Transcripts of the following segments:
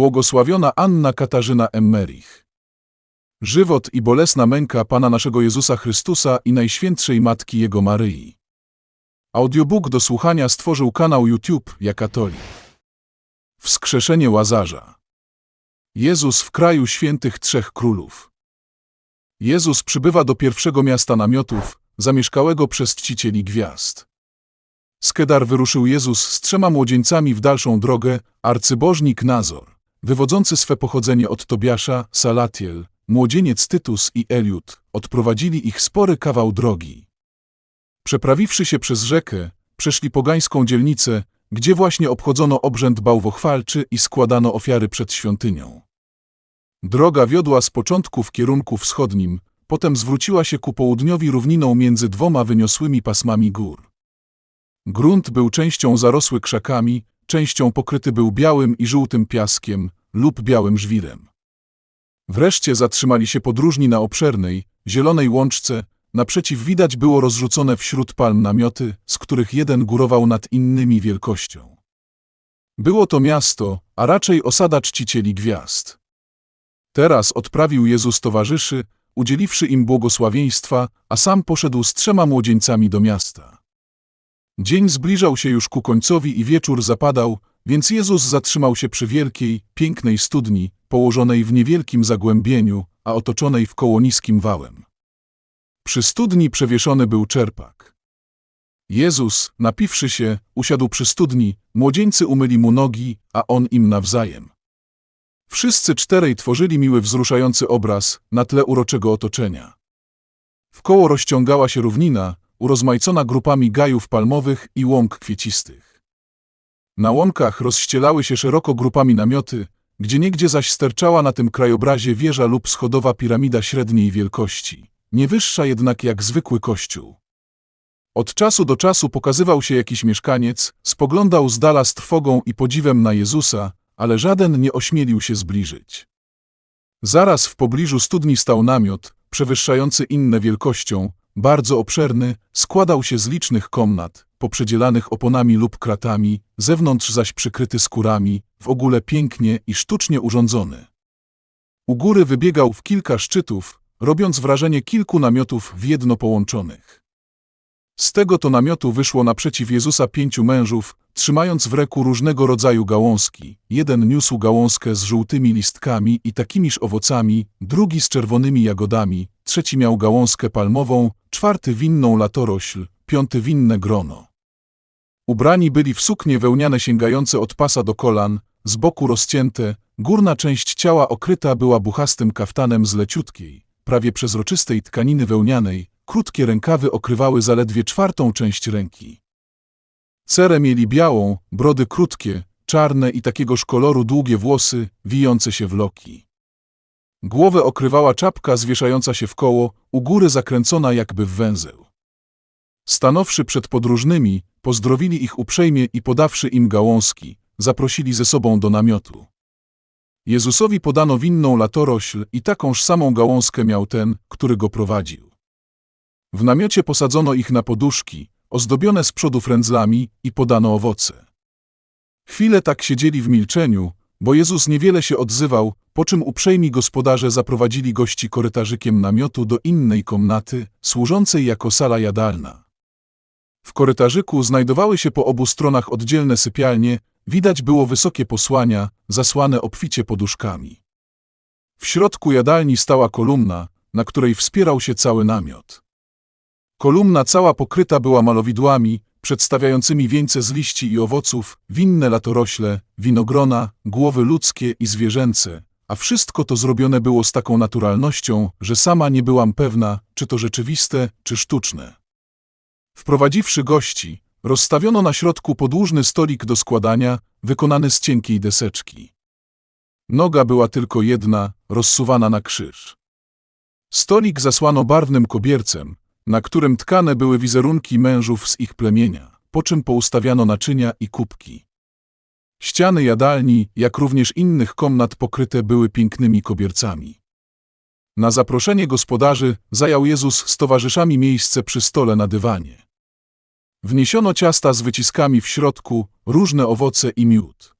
Błogosławiona Anna Katarzyna Emmerich. Żywot i bolesna męka Pana naszego Jezusa Chrystusa i Najświętszej Matki Jego Maryi. Audiobook do słuchania stworzył kanał YouTube Ja Katolik. Wskrzeszenie Łazarza. Jezus w kraju świętych trzech królów. Jezus przybywa do pierwszego miasta namiotów, zamieszkałego przez czcicieli gwiazd. Z Kedar wyruszył Jezus z trzema młodzieńcami w dalszą drogę, arcybożnik Nazor, wywodzący swe pochodzenie od Tobiasza, Salatiel, młodzieniec Tytus i Eliud, odprowadzili ich spory kawał drogi. Przeprawiwszy się przez rzekę, przeszli pogańską dzielnicę, gdzie właśnie obchodzono obrzęd bałwochwalczy i składano ofiary przed świątynią. Droga wiodła z początku w kierunku wschodnim, potem zwróciła się ku południowi równiną między dwoma wyniosłymi pasmami gór. Grunt był częścią zarosły krzakami, częścią pokryty był białym i żółtym piaskiem lub białym żwirem. Wreszcie zatrzymali się podróżni na obszernej, zielonej łączce, naprzeciw widać było rozrzucone wśród palm namioty, z których jeden górował nad innymi wielkością. Było to miasto, a raczej osada czcicieli gwiazd. Teraz odprawił Jezus towarzyszy, udzieliwszy im błogosławieństwa, a sam poszedł z trzema młodzieńcami do miasta. Dzień zbliżał się już ku końcowi i wieczór zapadał, więc Jezus zatrzymał się przy wielkiej, pięknej studni, położonej w niewielkim zagłębieniu, a otoczonej wkoło niskim wałem. Przy studni przewieszony był czerpak. Jezus, napiwszy się, usiadł przy studni, młodzieńcy umyli mu nogi, a on im nawzajem. Wszyscy czterej tworzyli miły wzruszający obraz na tle uroczego otoczenia. Wkoło rozciągała się równina, urozmaicona grupami gajów palmowych i łąk kwiecistych. Na łąkach rozścielały się szeroko grupami namioty, gdzieniegdzie zaś sterczała na tym krajobrazie wieża lub schodowa piramida średniej wielkości, nie wyższa jednak jak zwykły kościół. Od czasu do czasu pokazywał się jakiś mieszkaniec, spoglądał z dala z trwogą i podziwem na Jezusa, ale żaden nie ośmielił się zbliżyć. Zaraz w pobliżu studni stał namiot, przewyższający inne wielkością, bardzo obszerny, składał się z licznych komnat, poprzedzielanych oponami lub kratami, zewnątrz zaś przykryty skórami, w ogóle pięknie i sztucznie urządzony. U góry wybiegał w kilka szczytów, robiąc wrażenie kilku namiotów w jedno połączonych. Z tego to namiotu wyszło naprzeciw Jezusa pięciu mężów, trzymając w ręku różnego rodzaju gałązki. Jeden niósł gałązkę z żółtymi listkami i takimiż owocami, drugi z czerwonymi jagodami, trzeci miał gałązkę palmową, czwarty winną latorośl, piąty winne grono. Ubrani byli w suknie wełniane sięgające od pasa do kolan, z boku rozcięte, górna część ciała okryta była buchastym kaftanem z leciutkiej, prawie przezroczystej tkaniny wełnianej, krótkie rękawy okrywały zaledwie czwartą część ręki. Cerę mieli białą, brody krótkie, czarne i takiegoż koloru długie włosy, wijące się w loki. Głowę okrywała czapka zwieszająca się w koło, u góry zakręcona jakby w węzeł. Stanowszy przed podróżnymi, pozdrowili ich uprzejmie i podawszy im gałązki, zaprosili ze sobą do namiotu. Jezusowi podano winną latorośl i takąż samą gałązkę miał ten, który go prowadził. W namiocie posadzono ich na poduszki, ozdobione z przodu frędzlami i podano owoce. Chwilę tak siedzieli w milczeniu, bo Jezus niewiele się odzywał, po czym uprzejmi gospodarze zaprowadzili gości korytarzykiem namiotu do innej komnaty, służącej jako sala jadalna. W korytarzyku znajdowały się po obu stronach oddzielne sypialnie, widać było wysokie posłania, zasłane obficie poduszkami. W środku jadalni stała kolumna, na której wspierał się cały namiot. Kolumna cała pokryta była malowidłami, przedstawiającymi wieńce z liści i owoców, winne latorośle, winogrona, głowy ludzkie i zwierzęce, a wszystko to zrobione było z taką naturalnością, że sama nie byłam pewna, czy to rzeczywiste, czy sztuczne. Wprowadziwszy gości, rozstawiono na środku podłużny stolik do składania, wykonany z cienkiej deseczki. Noga była tylko jedna, rozsuwana na krzyż. Stolik zasłano barwnym kobiercem, na którym tkane były wizerunki mężów z ich plemienia, po czym poustawiano naczynia i kubki. Ściany jadalni, jak również innych komnat pokryte były pięknymi kobiercami. Na zaproszenie gospodarzy zajął Jezus z towarzyszami miejsce przy stole na dywanie. Wniesiono ciasta z wyciskami w środku, różne owoce i miód.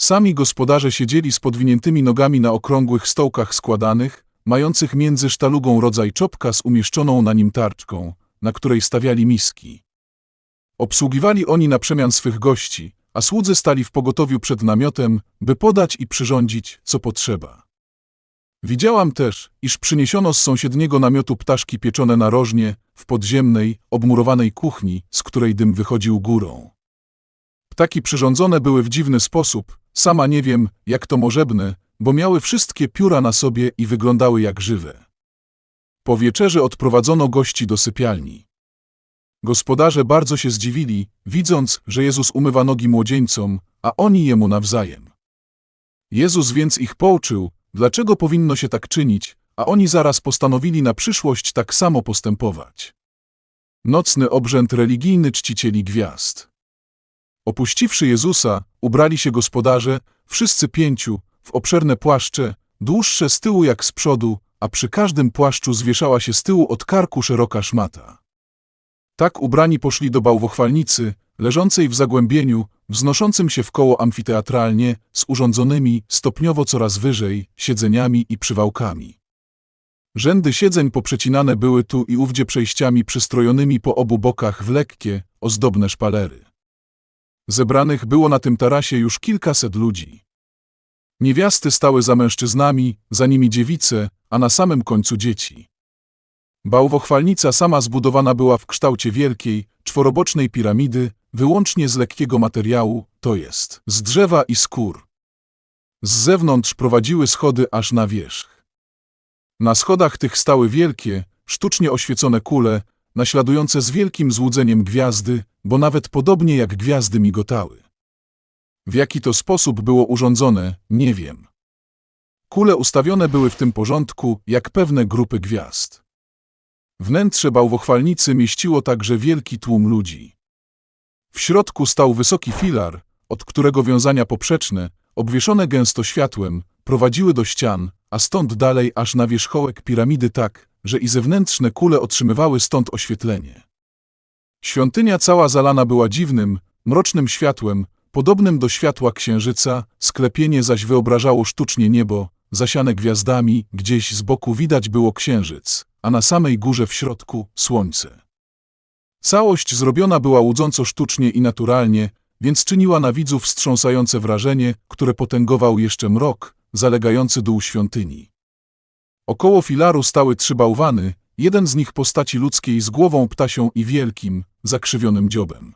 Sami gospodarze siedzieli z podwiniętymi nogami na okrągłych stołkach składanych, mających między sztalugą rodzaj czopka z umieszczoną na nim tarczką, na której stawiali miski. Obsługiwali oni na przemian swych gości, a słudzy stali w pogotowiu przed namiotem, by podać i przyrządzić, co potrzeba. Widziałam też, iż przyniesiono z sąsiedniego namiotu ptaszki pieczone na rożnie, w podziemnej, obmurowanej kuchni, z której dym wychodził górą. Ptaki przyrządzone były w dziwny sposób, sama nie wiem, jak to możebne, bo miały wszystkie pióra na sobie i wyglądały jak żywe. Po wieczerzy odprowadzono gości do sypialni. Gospodarze bardzo się zdziwili, widząc, że Jezus umywa nogi młodzieńcom, a oni jemu nawzajem. Jezus więc ich pouczył, dlaczego powinno się tak czynić, a oni zaraz postanowili na przyszłość tak samo postępować. Nocny obrzęd religijny czcicieli gwiazd. Opuściwszy Jezusa, ubrali się gospodarze, wszyscy pięciu, w obszerne płaszcze, dłuższe z tyłu jak z przodu, a przy każdym płaszczu zwieszała się z tyłu od karku szeroka szmata. Tak ubrani poszli do bałwochwalnicy, leżącej w zagłębieniu, wznoszącym się w koło amfiteatralnie, z urządzonymi, stopniowo coraz wyżej, siedzeniami i przywałkami. Rzędy siedzeń poprzecinane były tu i ówdzie przejściami przystrojonymi po obu bokach w lekkie, ozdobne szpalery. Zebranych było na tym tarasie już kilkaset ludzi. Niewiasty stały za mężczyznami, za nimi dziewice, a na samym końcu dzieci. Bałwochwalnica sama zbudowana była w kształcie wielkiej, czworobocznej piramidy, wyłącznie z lekkiego materiału, to jest, z drzewa i skór. Z zewnątrz prowadziły schody aż na wierzch. Na schodach tych stały wielkie, sztucznie oświecone kule, naśladujące z wielkim złudzeniem gwiazdy, bo nawet podobnie jak gwiazdy migotały. W jaki to sposób było urządzone, nie wiem. Kule ustawione były w tym porządku, jak pewne grupy gwiazd. Wnętrze bałwochwalnicy mieściło także wielki tłum ludzi. W środku stał wysoki filar, od którego wiązania poprzeczne, obwieszone gęsto światłem, prowadziły do ścian, a stąd dalej aż na wierzchołek piramidy tak, że i zewnętrzne kule otrzymywały stąd oświetlenie. Świątynia cała zalana była dziwnym, mrocznym światłem, podobnym do światła księżyca, sklepienie zaś wyobrażało sztucznie niebo, zasiane gwiazdami, gdzieś z boku widać było księżyc, a na samej górze w środku słońce. Całość zrobiona była łudząco sztucznie i naturalnie, więc czyniła na widzów wstrząsające wrażenie, które potęgował jeszcze mrok, zalegający dół świątyni. Około filaru stały trzy bałwany, jeden z nich postaci ludzkiej z głową ptasią i wielkim, zakrzywionym dziobem.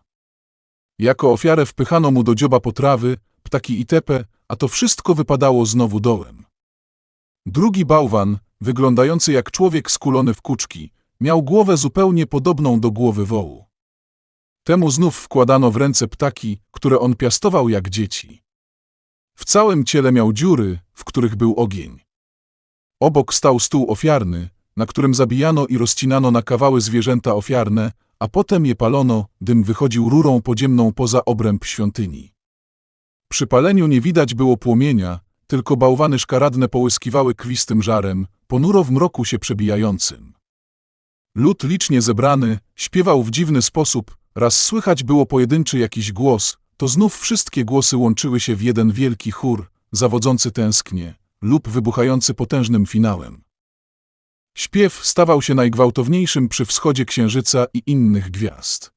Jako ofiarę wpychano mu do dzioba potrawy, ptaki i tepe, a to wszystko wypadało znowu dołem. Drugi bałwan, wyglądający jak człowiek skulony w kuczki, miał głowę zupełnie podobną do głowy wołu. Temu znów wkładano w ręce ptaki, które on piastował jak dzieci. W całym ciele miał dziury, w których był ogień. Obok stał stół ofiarny, na którym zabijano i rozcinano na kawały zwierzęta ofiarne, a potem je palono, dym wychodził rurą podziemną poza obręb świątyni. Przy paleniu nie widać było płomienia, tylko bałwany szkaradne połyskiwały kwistym żarem, ponuro w mroku się przebijającym. Lud licznie zebrany, śpiewał w dziwny sposób, raz słychać było pojedynczy jakiś głos, to znów wszystkie głosy łączyły się w jeden wielki chór, zawodzący tęsknie, lub wybuchający potężnym finałem. Śpiew stawał się najgwałtowniejszym przy wschodzie księżyca i innych gwiazd.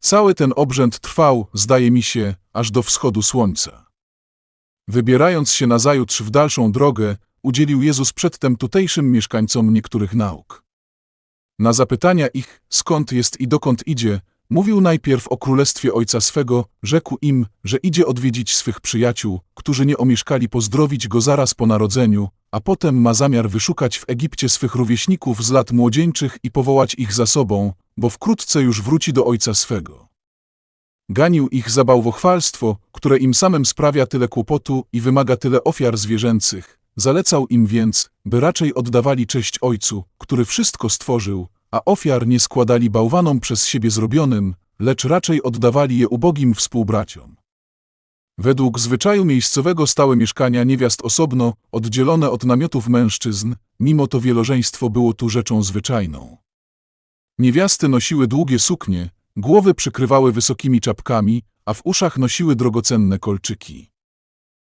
Cały ten obrzęd trwał, zdaje mi się, aż do wschodu słońca. Wybierając się nazajutrz w dalszą drogę, udzielił Jezus przedtem tutejszym mieszkańcom niektórych nauk. Na zapytania ich, skąd jest i dokąd idzie, mówił najpierw o królestwie ojca swego, rzekł im, że idzie odwiedzić swych przyjaciół, którzy nie omieszkali pozdrowić go zaraz po narodzeniu, a potem ma zamiar wyszukać w Egipcie swych rówieśników z lat młodzieńczych i powołać ich za sobą, bo wkrótce już wróci do ojca swego. Ganił ich za bałwochwalstwo, które im samym sprawia tyle kłopotu i wymaga tyle ofiar zwierzęcych. Zalecał im więc, by raczej oddawali cześć Ojcu, który wszystko stworzył, a ofiar nie składali bałwanom przez siebie zrobionym, lecz raczej oddawali je ubogim współbraciom. Według zwyczaju miejscowego stałe mieszkania niewiast osobno, oddzielone od namiotów mężczyzn, mimo to wielożeństwo było tu rzeczą zwyczajną. Niewiasty nosiły długie suknie, głowy przykrywały wysokimi czapkami, a w uszach nosiły drogocenne kolczyki.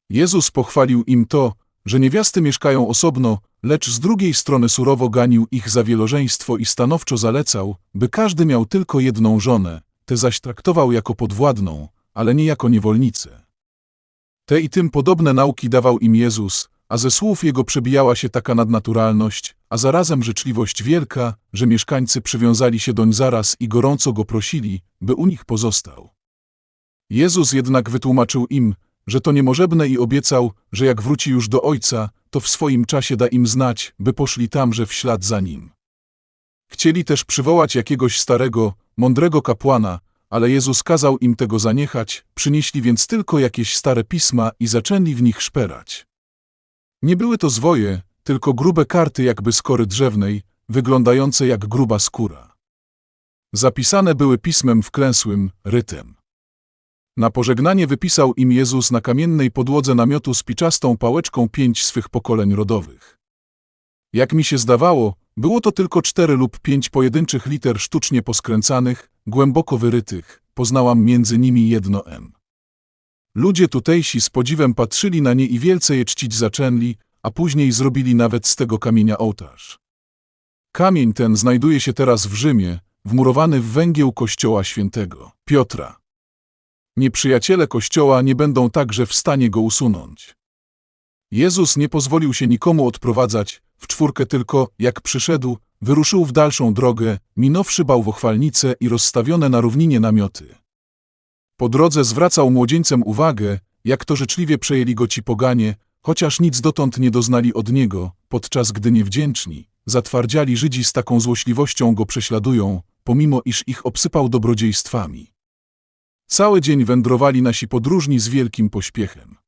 Jezus pochwalił im to, że niewiasty mieszkają osobno, lecz z drugiej strony surowo ganił ich za wielożeństwo i stanowczo zalecał, by każdy miał tylko jedną żonę, tę zaś traktował jako podwładną, ale nie jako niewolnicę. Te i tym podobne nauki dawał im Jezus, a ze słów Jego przebijała się taka nadnaturalność, a zarazem życzliwość wielka, że mieszkańcy przywiązali się doń zaraz i gorąco Go prosili, by u nich pozostał. Jezus jednak wytłumaczył im, że to niemożebne i obiecał, że jak wróci już do Ojca, to w swoim czasie da im znać, by poszli tamże w ślad za Nim. Chcieli też przywołać jakiegoś starego, mądrego kapłana, ale Jezus kazał im tego zaniechać, przynieśli więc tylko jakieś stare pisma i zaczęli w nich szperać. Nie były to zwoje, tylko grube karty jakby z kory drzewnej, wyglądające jak gruba skóra. Zapisane były pismem wklęsłym, rytem. Na pożegnanie wypisał im Jezus na kamiennej podłodze namiotu z piczastą pałeczką pięć swych pokoleń rodowych. Jak mi się zdawało, było to tylko cztery lub pięć pojedynczych liter sztucznie poskręcanych, głęboko wyrytych, poznałam między nimi jedno M. Ludzie tutejsi z podziwem patrzyli na nie i wielce je czcić zaczęli, a później zrobili nawet z tego kamienia ołtarz. Kamień ten znajduje się teraz w Rzymie, wmurowany w węgieł kościoła świętego Piotra. Nieprzyjaciele kościoła nie będą także w stanie go usunąć. Jezus nie pozwolił się nikomu odprowadzać, w czwórkę tylko, jak przyszedł, wyruszył w dalszą drogę, minąwszy bałwochwalnice i rozstawione na równinie namioty. Po drodze zwracał młodzieńcem uwagę, jak to życzliwie przejęli go ci poganie, chociaż nic dotąd nie doznali od niego, podczas gdy niewdzięczni, zatwardziali Żydzi z taką złośliwością go prześladują, pomimo iż ich obsypał dobrodziejstwami. Cały dzień wędrowali nasi podróżni z wielkim pośpiechem.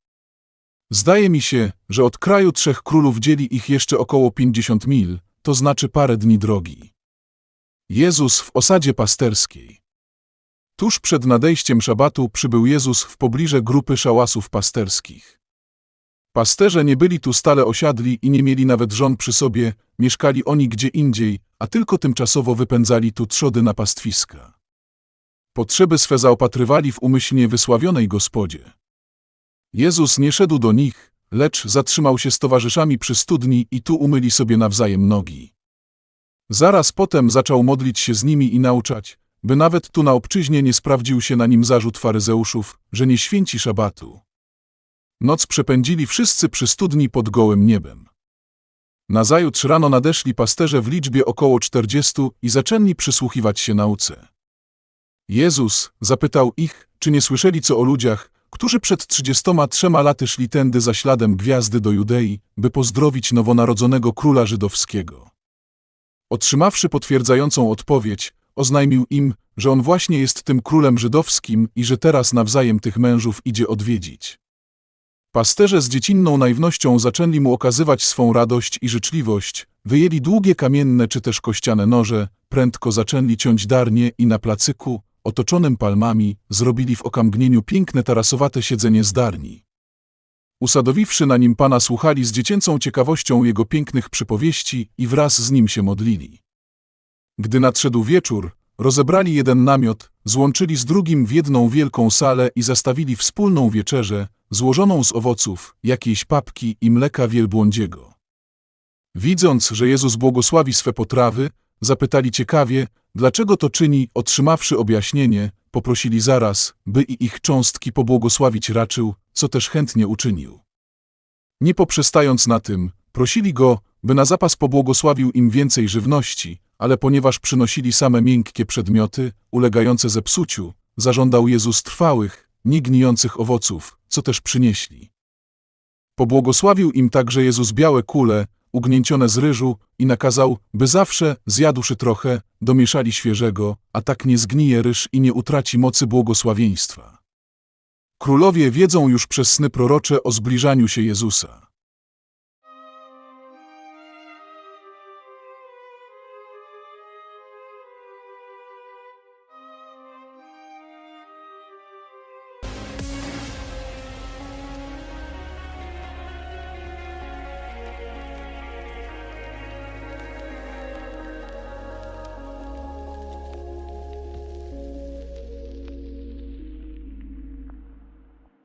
Zdaje mi się, że od kraju trzech królów dzieli ich jeszcze około pięćdziesiąt mil, to znaczy parę dni drogi. Jezus w osadzie pasterskiej. Tuż przed nadejściem szabatu przybył Jezus w pobliże grupy szałasów pasterskich. Pasterze nie byli tu stale osiadli i nie mieli nawet żon przy sobie, mieszkali oni gdzie indziej, a tylko tymczasowo wypędzali tu trzody na pastwiska. Potrzeby swe zaopatrywali w umyślnie wysławionej gospodzie. Jezus nie szedł do nich, lecz zatrzymał się z towarzyszami przy studni i tu umyli sobie nawzajem nogi. Zaraz potem zaczął modlić się z nimi i nauczać, by nawet tu na obczyźnie nie sprawdził się na nim zarzut faryzeuszów, że nie święci szabatu. Noc przepędzili wszyscy przy studni pod gołym niebem. Nazajutrz rano nadeszli pasterze w liczbie około czterdziestu i zaczęli przysłuchiwać się nauce. Jezus zapytał ich, czy nie słyszeli co o ludziach, którzy przed trzydziestoma trzema laty szli tędy za śladem gwiazdy do Judei, by pozdrowić nowonarodzonego króla żydowskiego. Otrzymawszy potwierdzającą odpowiedź, oznajmił im, że on właśnie jest tym królem żydowskim i że teraz nawzajem tych mężów idzie odwiedzić. Pasterze z dziecinną naiwnością zaczęli mu okazywać swą radość i życzliwość, wyjęli długie kamienne czy też kościane noże, prędko zaczęli ciąć darnie i na placyku, otoczonym palmami, zrobili w okamgnieniu piękne tarasowate siedzenie z darni. Usadowiwszy na nim Pana słuchali z dziecięcą ciekawością jego pięknych przypowieści i wraz z nim się modlili. Gdy nadszedł wieczór, rozebrali jeden namiot, złączyli z drugim w jedną wielką salę i zastawili wspólną wieczerzę, złożoną z owoców, jakiejś papki i mleka wielbłądziego. Widząc, że Jezus błogosławi swe potrawy, zapytali ciekawie, dlaczego to czyni, otrzymawszy objaśnienie, poprosili zaraz, by i ich cząstki pobłogosławić raczył, co też chętnie uczynił. Nie poprzestając na tym, prosili go, by na zapas pobłogosławił im więcej żywności, ale ponieważ przynosili same miękkie przedmioty, ulegające zepsuciu, zażądał Jezus trwałych, niegnijących owoców, co też przynieśli. Pobłogosławił im także Jezus białe kule, ugnięcione z ryżu i nakazał, by zawsze, zjadłszy trochę, domieszali świeżego, a tak nie zgnije ryż i nie utraci mocy błogosławieństwa. Królowie wiedzą już przez sny prorocze o zbliżaniu się Jezusa.